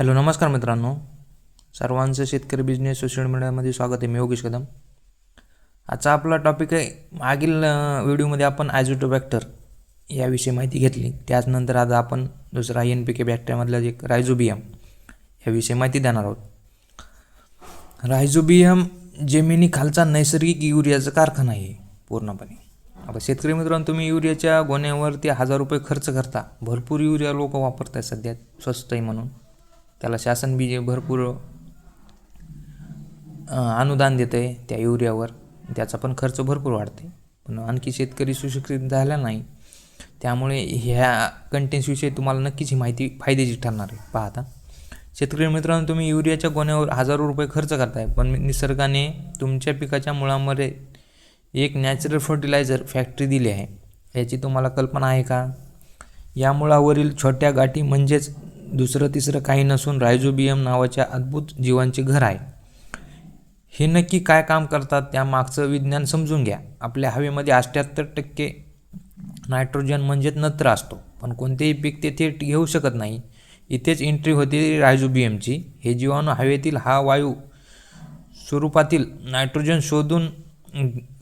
Hello नमस्कार मित्रांनो. सर्वांचं शेतकरी बिझनेस सोशल मीडियामध्ये स्वागत आहे. मी योगेश कदम. आजचा आपला टॉपिक आहे मागील व्हिडिओमध्ये आपण ॲझोटोबॅक्टर याविषयी माहिती घेतली. त्याचनंतर आज आपण दुसरा एन पी के बॅक्टरमधला एक रायझोबियम याविषयी माहिती देणार आहोत. रायझोबियम जमिनी खालचा नैसर्गिक युरियाचा कारखाना आहे पूर्णपणे. आता शेतकरी मित्रांनो तुम्ही युरियाच्या गोण्यावरती हजार रुपये खर्च करता. भरपूर युरिया लोक वापरत आहेत सध्या स्वस्त आहे म्हणून. त्याला शासन बी भरपूर अनुदान देतं आहे त्या युरियावर. त्याचा पण खर्च भरपूर वाढते पण आणखी शेतकरी सुशिक्षित झाला नाही. त्यामुळे ह्या कंटेंट्सविषयी तुम्हाला नक्कीच ही माहिती फायद्याची ठरणार आहे. पाहता शेतकरी मित्रांनो तुम्ही युरियाच्या गोण्यावर हजारो रुपये खर्च करताय. पण निसर्गाने तुमच्या पिकाच्या मुळामध्ये एक नॅचरल फर्टिलायझर फॅक्टरी दिली आहे. याची तुम्हाला कल्पना आहे का? या मुळावरील छोट्या गाठी म्हणजेच दुसरं तिसरं काही नसून रायझोबियम नावाच्या अद्भुत जीवांचे घर आहे. हे नक्की काय काम करतात त्यामागचं विज्ञान समजून घ्या. आपल्या हवेमध्ये अठ्ठ्याहत्तर टक्के नायट्रोजन म्हणजेच नत्र असतो. पण कोणतेही पीक ते थेट घेऊ शकत नाही. इथेच एंट्री होते रायझोबियमची. हे जीवाणू हवेतील हा वायू स्वरूपातील नायट्रोजन शोधून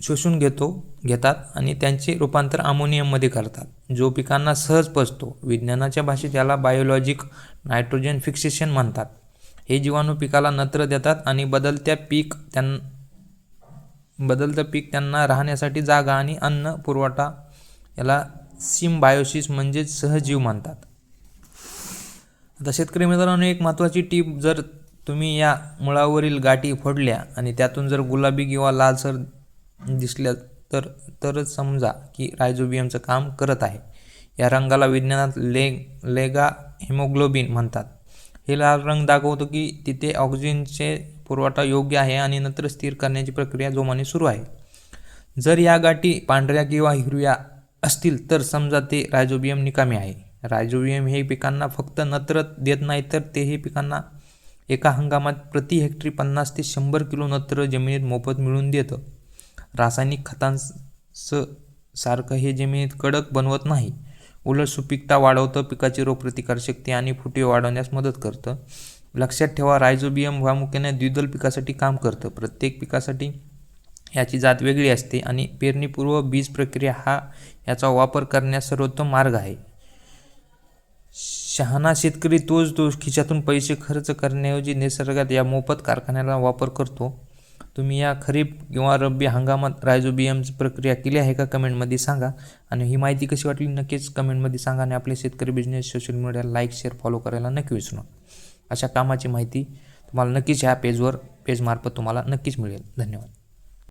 शोषून घेतो घेतात आणि त्यांचे रूपांतर अमोनियममध्ये करतात. जो पिकांना सहज पचतो. विज्ञानाच्या भाषेत याला बायोलॉजिक नायट्रोजन फिक्सेशन म्हणतात. हे जीवाणू पिकाला नत्र देतात आणि बदलत्या पीक त्यां बदलतं पीक त्यांना राहण्यासाठी जागा आणि अन्न पुरवठा याला सिमबायोसिस म्हणजेच सहजीव म्हणतात. आता शेतकरी मित्रांनो एक महत्त्वाची टीप जर तुम्ही या मुळावरील गाठी फोडल्या आणि त्यातून जर गुलाबी किंवा लालसर दिसल्या तर तरच समजा की रायझोबियमचं काम करत आहे. या रंगाला विज्ञानात लेग लेगा हिमोग्लोबिन म्हणतात. हे लाल रंग दाखवतो की तिथे ऑक्सिजनचे पुरवठा योग्य आहे आणि नंतर स्थिर करण्याची प्रक्रिया जोमाने सुरू आहे. जर या गाठी पांढऱ्या किंवा हिरव्या असतील तर समजा ते रायझोबियम निकामी आहे. रायझोबियम हे पिकांना फक्त नत्र देत नाही तर ते हे पिकांना एका हंगामात प्रति हेक्टरी पन्नास ते शंभर किलो नत्र जमिनीत मोफत मिळून देतं. रासायनिक खतांचं सारखं हे जमिनीत कडक बनवत नाही. उलट सुपीकता वाढवतं पिकाची रोगप्रतिकारशक्ती आणि फुटे वाढवण्यास मदत करतं. लक्षात ठेवा रायझोबियम प्रामुख्याने द्विदल पिकासाठी काम करतं. प्रत्येक पिकासाठी याची जात वेगळी असते आणि पेरणीपूर्व बीज प्रक्रिया हा याचा वापर करण्यास सर्वोत्तम मार्ग आहे. शहाणा शेतकरी तोच दोष खिशातून पैसे खर्च करण्याऐवजी निसर्गात या मोफत कारखान्याला वापर करतो. तुम्ही या खरीप किंवा रब्बी हंगामात रायझोबियमची प्रक्रिया केली आहे का कमेंटमध्ये सांगा. आणि ही माहिती कशी वाटली नक्कीच कमेंटमध्ये सांगा आणि आपले शेतकरी बिझनेस सोशल मीडियाला लाईक शेअर फॉलो करायला नक्की विसरू अशा कामाची माहिती तुम्हाला नक्कीच ह्या पेजवर पेजमार्फत तुम्हाला नक्कीच मिळेल. धन्यवाद.